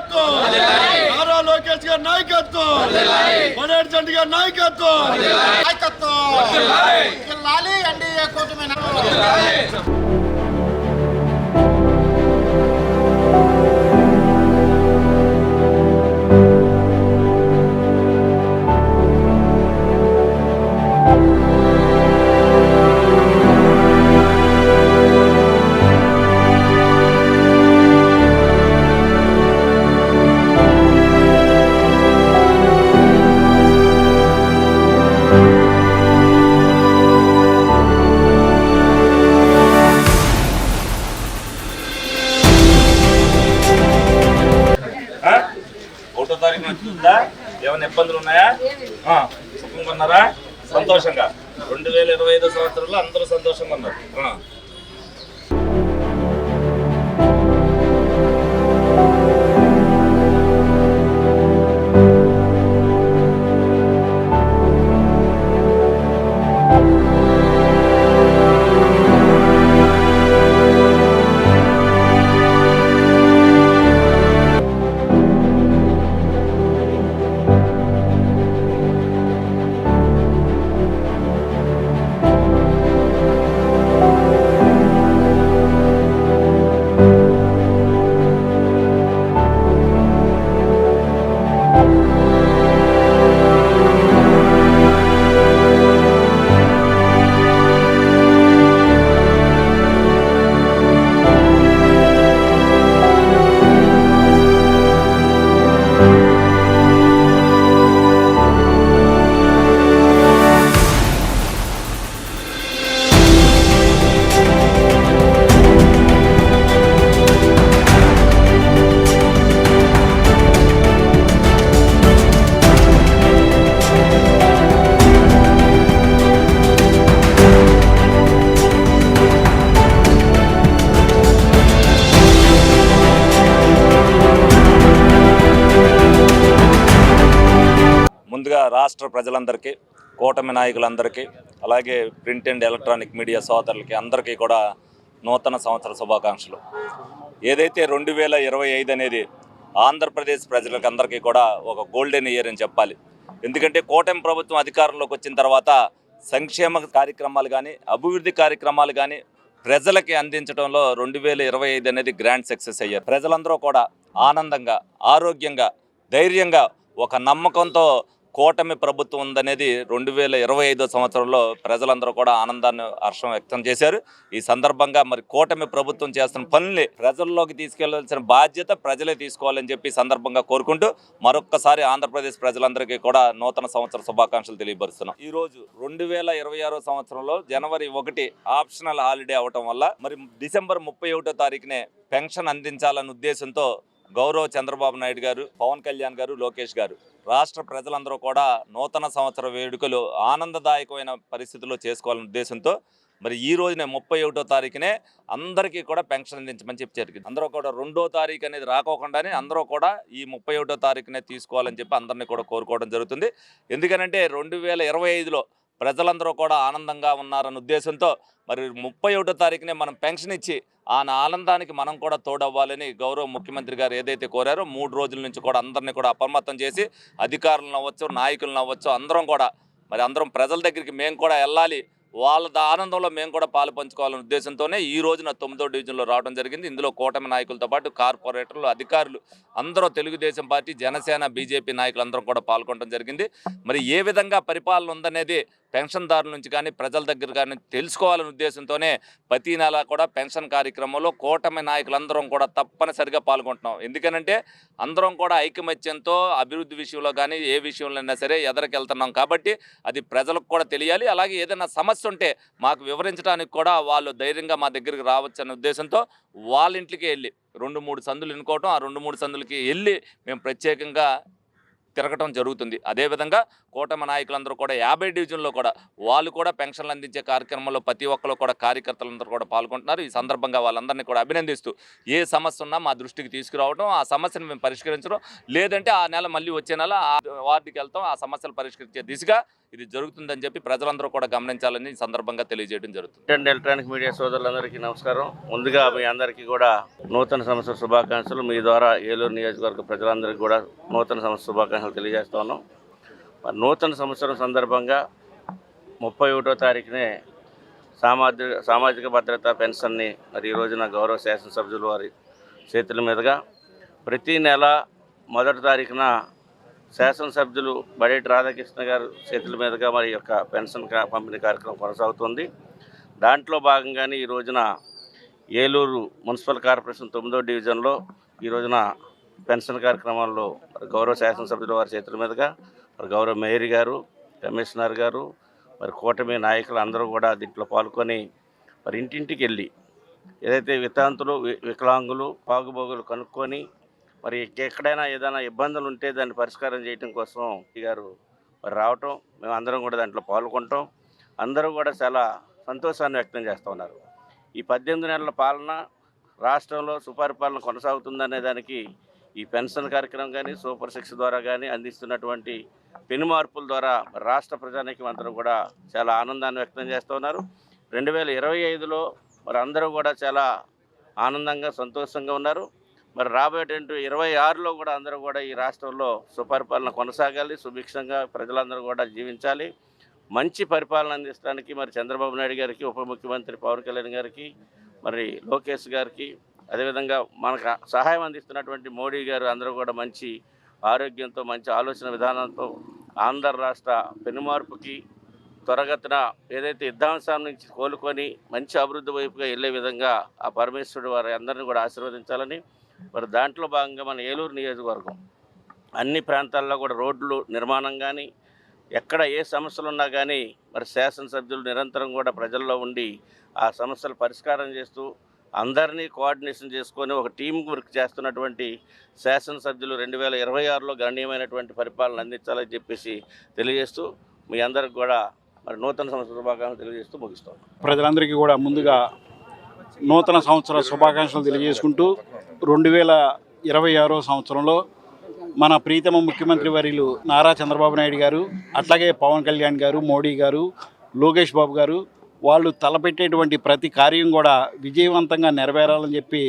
నాయకత్వం. నారా లోకేష్ గారి నాయకత్వం. పనేడు చండి గారి నాయకత్వం. నాయకత్వం. కూటమి ఉన్నాయా? సుఖంగా ఉన్నారా? సంతోషంగా. రెండు వేల ఇరవై ఐదో సంవత్సరంలో అందరూ సంతోషంగా ఉన్నారు. ఆ. రాష్ట్ర ప్రజలందరికీ కూటమి నాయకులందరికీ అలాగే ప్రింట్ అండ్ ఎలక్ట్రానిక్ మీడియా సోదరులకి అందరికీ కూడా నూతన సంవత్సర శుభాకాంక్షలు. ఏదైతే రెండు వేల ఇరవై ఐదు అనేది ఆంధ్రప్రదేశ్ ప్రజలకు అందరికీ కూడా ఒక గోల్డెన్ ఇయర్ అని చెప్పాలి. ఎందుకంటే కూటమి ప్రభుత్వం అధికారంలోకి వచ్చిన తర్వాత సంక్షేమ కార్యక్రమాలు కానీ అభివృద్ధి కార్యక్రమాలు కానీ ప్రజలకి అందించడంలో రెండు వేల ఇరవై ఐదు అనేది గ్రాండ్ సక్సెస్ అయ్యారు. ప్రజలందరూ కూడా ఆనందంగా ఆరోగ్యంగా ధైర్యంగా ఒక నమ్మకంతో కూటమి ప్రభుత్వం ఉందనేది రెండు వేల ఇరవై ఐదో సంవత్సరంలో ప్రజలందరూ కూడా ఆనందాన్ని హర్షం వ్యక్తం చేశారు. ఈ సందర్భంగా మరి కూటమి ప్రభుత్వం చేస్తున్న పనుల్ని ప్రజల్లోకి తీసుకెళ్ళాల్సిన బాధ్యత ప్రజలే తీసుకోవాలని చెప్పి సందర్భంగా కోరుకుంటూ మరొక్కసారి ఆంధ్రప్రదేశ్ ప్రజలందరికీ కూడా నూతన సంవత్సర శుభాకాంక్షలు తెలియపరుస్తున్నాం. ఈ రోజు రెండు వేల ఇరవై ఆరో సంవత్సరంలో జనవరి ఒకటి ఆప్షనల్ హాలిడే అవటం వల్ల మరి డిసెంబర్ ముప్పై ఒకటో తారీఖునే పెన్షన్ అందించాలన్న ఉద్దేశంతో గౌరవ్ చంద్రబాబు నాయుడు గారు పవన్ కళ్యాణ్ గారు లోకేష్ గారు రాష్ట్ర ప్రజలందరూ కూడా నూతన సంవత్సర వేడుకలు ఆనందదాయకమైన పరిస్థితుల్లో చేసుకోవాలనే ఉద్దేశంతో మరి ఈ రోజునే ముప్పై ఒకటో తారీఖునే అందరికీ కూడా పెన్షన్ అందించమని చెప్పి జరిగింది. అందరూ కూడా రెండో తారీఖు అనేది రాకోకుండానే అందరూ కూడా ఈ ముప్పై ఒకటో తారీఖునే తీసుకోవాలని చెప్పి అందరినీ కూడా కోరుకోవడం జరుగుతుంది. ఎందుకనంటే రెండు వేల ఇరవై ఐదులో ప్రజలందరూ కూడా ఆనందంగా ఉన్నారన్న ఉద్దేశంతో మరి ముప్పై ఒకటో తారీఖునే మనం పెన్షన్ ఇచ్చి ఆ ఆనందానికి మనం కూడా తోడవ్వాలని గౌరవ ముఖ్యమంత్రి గారు ఏదైతే కోరారో మూడు రోజుల నుంచి కూడా అందరినీ కూడా అప్రమత్తం చేసి అధికారులను అవ్వచ్చు నాయకులను అవ్వచ్చు అందరం కూడా మరి అందరం ప్రజల దగ్గరికి మేము కూడా వెళ్ళాలి. వాళ్ళ ద- ఆనందంలో మేము కూడా పాలు పంచుకోవాలనే ఉద్దేశంతోనే ఈ రోజున తొమ్మిదో డివిజన్లో రావడం జరిగింది. ఇందులో కూటమి నాయకులతో పాటు కార్పొరేటర్లు అధికారులు అందరూ తెలుగుదేశం పార్టీ జనసేన బీజేపీ నాయకులందరం కూడా పాల్గొనడం జరిగింది. మరి ఏ విధంగా పరిపాలన ఉందనేది పెన్షన్దారుల నుంచి కానీ ప్రజల దగ్గర కానీ తెలుసుకోవాలనే ఉద్దేశంతోనే ప్రతి నెల కూడా పెన్షన్ కార్యక్రమంలో కూటమి నాయకులందరం కూడా తప్పనిసరిగా పాల్గొంటున్నాం. ఎందుకనంటే అందరం కూడా ఐకమత్యంతో అభివృద్ధి విషయంలో కానీ ఏ విషయంలో అయినా సరే ఎదరికెళ్తున్నాం కాబట్టి అది ప్రజలకు కూడా తెలియాలి. అలాగే ఏదైనా సమస్య ఉంటే మాకు వివరించడానికి కూడా వాళ్ళు ధైర్యంగా మా దగ్గరికి రావచ్చు అనే ఉద్దేశంతో వాళ్ళ ఇంటికి వెళ్ళి రెండు మూడు సందులు ఎన్నుకోవటం ఆ రెండు మూడు సందులకి వెళ్ళి మేము ప్రత్యేకంగా తిరగటం జరుగుతుంది. అదేవిధంగా కూటమి నాయకులందరూ కూడా యాభై డివిజన్లో కూడా వాళ్ళు కూడా పెన్షన్లు అందించే కార్యక్రమంలో ప్రతి ఒక్కరు కూడా కార్యకర్తలందరూ కూడా పాల్గొంటున్నారు. ఈ సందర్భంగా వాళ్ళందరినీ కూడా అభినందిస్తూ ఏ సమస్య ఉన్నా మా దృష్టికి తీసుకురావడం ఆ సమస్యను మేము పరిష్కరించడం. లేదంటే ఆ నెల మళ్ళీ వచ్చే నెల ఆ వార్డుకి వెళ్తాం ఆ సమస్యలు పరిష్కరించే దిశగా ఇది జరుగుతుందని చెప్పి ప్రజలందరూ కూడా గమనించాలని ఈ సందర్భంగా తెలియజేయడం జరుగుతుంది. ప్రింట్ ఎలక్ట్రానిక్ మీడియా సోదరులందరికీ నమస్కారం. ముందుగా మీ అందరికీ కూడా నూతన సంవత్సర శుభాకాంక్షలు. మీ ద్వారా ఏలూరు నియోజకవర్గ ప్రజలందరికీ కూడా నూతన సంవత్సర శుభాకాంక్షలు తెలియజేస్తా మరి నూతన సంవత్సరం సందర్భంగా ముప్పై ఒకటో తారీఖునే సామాజిక సామాజిక భద్రత పెన్షన్ని మరి ఈ రోజున గౌరవ శాసనసభ్యుల వారి చేతుల మీదుగా ప్రతి నెల మొదటి తారీఖున శాసనసభ్యులు బడేటి రాధాకృష్ణ గారు చేతుల మీదుగా మరి యొక్క పెన్షన్ పంపిణీ కార్యక్రమం కొనసాగుతుంది. దాంట్లో భాగంగానే ఈ రోజున ఏలూరు మున్సిపల్ కార్పొరేషన్ తొమ్మిదో డివిజన్లో ఈ రోజున పెన్షన్ కార్యక్రమాల్లో గౌరవ శాసనసభ్యుల వారి చేతుల మీదుగా మరి గౌరవ మేయర్ గారు కమిషనర్ గారు మరి కూటమి నాయకులు అందరూ కూడా దీంట్లో పాల్గొని మరి ఇంటింటికి వెళ్ళి ఏదైతే వితాంతులు వి- వికలాంగులు పాగుబోగులు కనుక్కొని మరి ఎక్కడైనా ఏదైనా ఇబ్బందులు ఉంటే దాన్ని పరిష్కారం చేయడం కోసం గారు మరి రావటం మేము అందరం కూడా దాంట్లో పాల్గొంటాం అందరూ కూడా చాలా సంతోషాన్ని వ్యక్తం చేస్తూ ఉన్నారు. ఈ పద్దెనిమిది నెలల పాలన రాష్ట్రంలో సుపరిపాలన కొనసాగుతుందనే దానికి ఈ పెన్షన్ కార్యక్రమం కానీ సూపర్ సిక్స్ ద్వారా కానీ అందిస్తున్నటువంటి పెను మార్పుల ద్వారా రాష్ట్ర ప్రజానికి అందరూ కూడా చాలా ఆనందాన్ని వ్యక్తం చేస్తూ ఉన్నారు. రెండు వేల ఇరవై ఐదులో మరి అందరూ కూడా చాలా ఆనందంగా సంతోషంగా ఉన్నారు. మరి రాబోయేటువంటి ఇరవై ఆరులో కూడా అందరూ కూడా ఈ రాష్ట్రంలో సుపరిపాలన కొనసాగాలి సుభిక్షంగా ప్రజలందరూ కూడా జీవించాలి. మంచి పరిపాలన అందించడానికి మరి చంద్రబాబు నాయుడు గారికి ఉప ముఖ్యమంత్రి పవన్ కళ్యాణ్ గారికి మరి లోకేష్ గారికి అదేవిధంగా మనకు సహాయం అందిస్తున్నటువంటి మోడీ గారు అందరూ కూడా మంచి ఆరోగ్యంతో మంచి ఆలోచన విధానంతో ఆంధ్ర రాష్ట్ర పెనుమార్పుకి త్వరగతిన ఏదైతే యుద్ధాంశం నుంచి కోలుకొని మంచి అభివృద్ధి వైపుగా వెళ్ళే విధంగా ఆ పరమేశ్వరుడు వారి అందరిని కూడా ఆశీర్వదించాలని మరి దాంట్లో భాగంగా మన ఏలూరు నియోజకవర్గం అన్ని ప్రాంతాల్లో కూడా రోడ్లు నిర్మాణం కానీ ఎక్కడ ఏ సమస్యలు ఉన్నా కానీ మరి శాసనసభ్యులు నిరంతరం కూడా ప్రజల్లో ఉండి ఆ సమస్యలు పరిష్కారం చేస్తూ అందరినీ కోఆర్డినేషన్ చేసుకొని ఒక టీం వర్క్ చేస్తున్నటువంటి శాసనసభ్యులు రెండు వేల ఇరవై ఆరులో గణనీయమైనటువంటి పరిపాలన అందించాలని చెప్పేసి తెలియజేస్తూ మీ అందరికి కూడా మరి నూతన సంవత్సర శుభాకాంక్షలు తెలియజేస్తూ ముగిస్తాం. ప్రజలందరికీ కూడా ముందుగా నూతన సంవత్సర శుభాకాంక్షలు తెలియజేసుకుంటూ రెండు వేల ఇరవై ఆరో సంవత్సరంలో మన ప్రీతమ ముఖ్యమంత్రి వర్యులు నారా చంద్రబాబు నాయుడు గారు అట్లాగే పవన్ కళ్యాణ్ గారు మోడీ గారు లోకేష్ బాబు గారు వాళ్ళు తలపెట్టేటువంటి ప్రతి కార్యం కూడా విజయవంతంగా నెరవేరాలని చెప్పి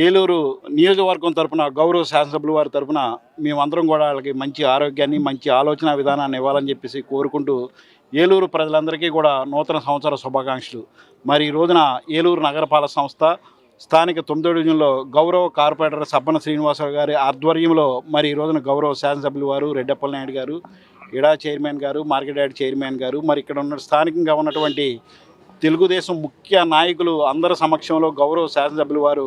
ఏలూరు నియోజకవర్గం తరపున గౌరవ శాసనసభ్యుల వారి తరపున మేమందరం కూడా వాళ్ళకి మంచి ఆరోగ్యాన్ని మంచి ఆలోచన విధానాన్ని ఇవ్వాలని చెప్పేసి కోరుకుంటూ ఏలూరు ప్రజలందరికీ కూడా నూతన సంవత్సర శుభాకాంక్షలు. మరి ఈ రోజున ఏలూరు నగరపాలక సంస్థ స్థానిక తొమ్మిదో డివిజన్లో గౌరవ కార్పొరేటర్ సబ్బన శ్రీనివాసరావు గారి ఆధ్వర్యంలో మరి ఈ రోజున గౌరవ శాసనసభ్యులు వారు రెడ్డప్పల నాయుడు గారు ఇడా చైర్మన్ గారు మార్కెట్ యార్డ్ చైర్మన్ గారు మరి ఇక్కడ ఉన్న స్థానికంగా ఉన్నటువంటి తెలుగుదేశం ముఖ్య నాయకులు అందరి సమక్షంలో గౌరవ శాసనసభ్యులు వారు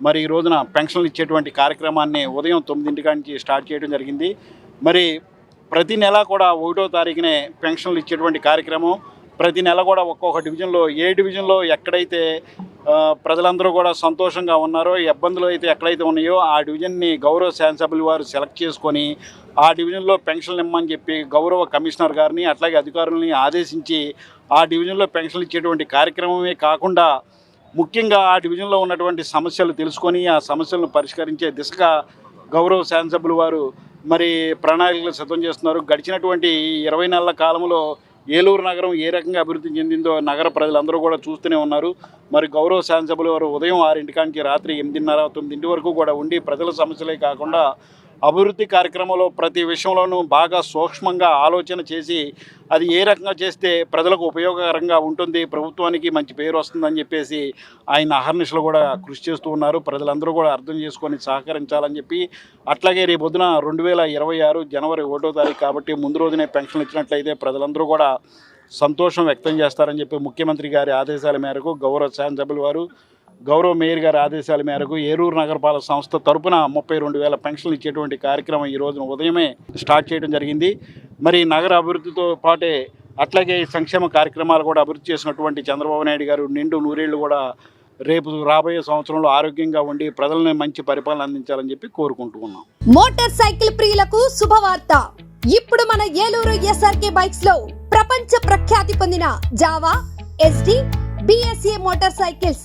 మరి ఈ రోజున పెన్షన్లు ఇచ్చేటువంటి కార్యక్రమాన్ని ఉదయం తొమ్మిదింటి నుంచి స్టార్ట్ చేయడం జరిగింది. మరి ప్రతి నెల కూడా ఒకటో తారీఖునే పెన్షన్లు ఇచ్చేటువంటి కార్యక్రమం. ప్రతి నెల కూడా ఒక్కొక్క డివిజన్లో ఏ డివిజన్లో ఎక్కడైతే ప్రజలందరూ కూడా సంతోషంగా ఉన్నారో ఇబ్బందులు అయితే ఎక్కడైతే ఉన్నాయో ఆ డివిజన్ని గౌరవ శాసనసభ్యుల వారు సెలెక్ట్ చేసుకొని ఆ డివిజన్లో పెన్షన్లు ఇమ్మని చెప్పి గౌరవ కమిషనర్ గారిని అట్లాగే అధికారులని ఆదేశించి ఆ డివిజన్లో పెన్షన్లు ఇచ్చేటువంటి కార్యక్రమమే కాకుండా ముఖ్యంగా ఆ డివిజన్లో ఉన్నటువంటి సమస్యలు తెలుసుకొని ఆ సమస్యలను పరిష్కరించే దిశగా గౌరవ శాసనసభ్యులు వారు మరి ప్రణాళికలు సిద్ధం చేస్తున్నారు. గడిచినటువంటి ఇరవై నెలల కాలంలో ఏలూరు నగరం ఏ రకంగా అభివృద్ధి చెందిందో నగర ప్రజలందరూ కూడా చూస్తూనే ఉన్నారు. మరి గౌరవ శాసనసభలు వారు ఉదయం ఆరింటి రాత్రి ఎనిమిదిన్నర తొమ్మిదింటి వరకు కూడా ఉండి ప్రజల సమస్యలే కాకుండా అభివృద్ధి కార్యక్రమంలో ప్రతి విషయంలోనూ బాగా సూక్ష్మంగా ఆలోచన చేసి అది ఏ రకంగా చేస్తే ప్రజలకు ఉపయోగకరంగా ఉంటుంది ప్రభుత్వానికి మంచి పేరు వస్తుందని చెప్పేసి ఆయన అహర్నిశలు కూడా కృషి చేస్తూ ఉన్నారు. ప్రజలందరూ కూడా అర్థం చేసుకొని సహకరించాలని చెప్పి అట్లాగే రేపు రెండు వేల ఇరవై ఆరు జనవరి ఒకటో తారీఖు కాబట్టి ముందు రోజునే పెన్షన్ ఇచ్చినట్లయితే ప్రజలందరూ కూడా సంతోషం వ్యక్తం చేస్తారని చెప్పి ముఖ్యమంత్రి గారి ఆదేశాల మేరకు గౌరవ శాసనసభ్యులు వారు గౌరవ మేయర్ గారి ఆదేశాల మేరకు ఏరూరు నగరపాలక సంస్థ తరపున ముప్పై రెండు వేల పెన్షన్లు ఇచ్చేటువంటి కార్యక్రమం ఈ రోజున ఉదయమే స్టార్ట్ చేయడం జరిగింది. మరి నగర అభివృద్ధితో పాటే అట్లాగే సంక్షేమ కార్యక్రమాలు కూడా అభివృద్ధి చేసినటువంటి చంద్రబాబు నాయుడు గారు నిండు నూరేళ్ళు కూడా రేపు రాబోయే సంవత్సరంలో ఆరోగ్యంగా ఉండి ప్రజలను మంచి పరిపాలన అందించాలని చెప్పి కోరుకుంటున్నాం మోటార్ సైకిల్ ప్రియులకు శుభవార్త. ఇప్పుడు మన ఏలూరు ఎస్ఆర్కే బైక్స్లో ప్రపంచ ప్రఖ్యాతి పొందిన Jawa SD BSA motor cycles.